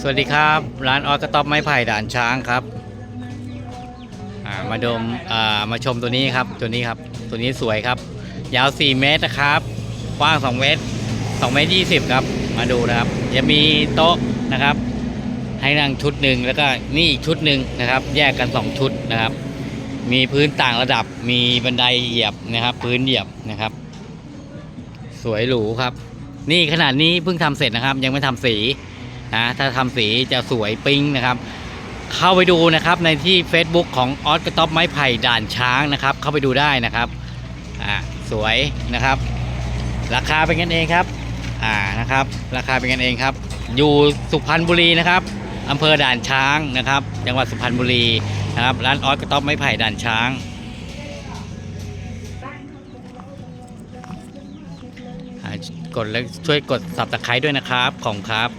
สวัสดีครับ ร้านออกระต๊อบไม้ไผ่ด่านช้างครับมาดมมาชมตัวนี้ครับตัวนี้ครับตัวนี้สวยครับ ยาว 4 เมตรนะครับกว้าง 2 เมตร2เมตร20 ครับ มาดูนะครับจะมีโต๊ะนะครับ ให้นั่งชุดหนึ่งแล้วก็นี่อีกชุดหนึ่งนะครับ แยกกัน 2 ชุดนะครับ มีพื้นต่างระดับมีบันไดเหยียบนะครับ พื้นเหยียบนะครับ สวยหรูครับ นี่ขนาดนี้เพิ่งทำเสร็จนะครับ ยังไม่ทำสี นะถ้าทำสีจะสวยปิ๊งนะครับ เข้าไปดูนะครับในที่ Facebook ของออสกระต๊อบไม้ไผ่ด่านช้างนะครับ เข้าไปดูได้นะครับอ่าสวยนะครับ ราคาเป็นกันเองครับอ่านะครับ ราคาเป็นกันเองครับ อยู่สุพรรณบุรีนะครับอำเภอด่านช้างนะครับ จังหวัดสุพรรณบุรีนะครับร้านออสกระต๊อบไม้ไผ่ด่านช้างอ่ากดแล้วช่วยกดสับตะไคร้ด้วยนะครับ ของครับ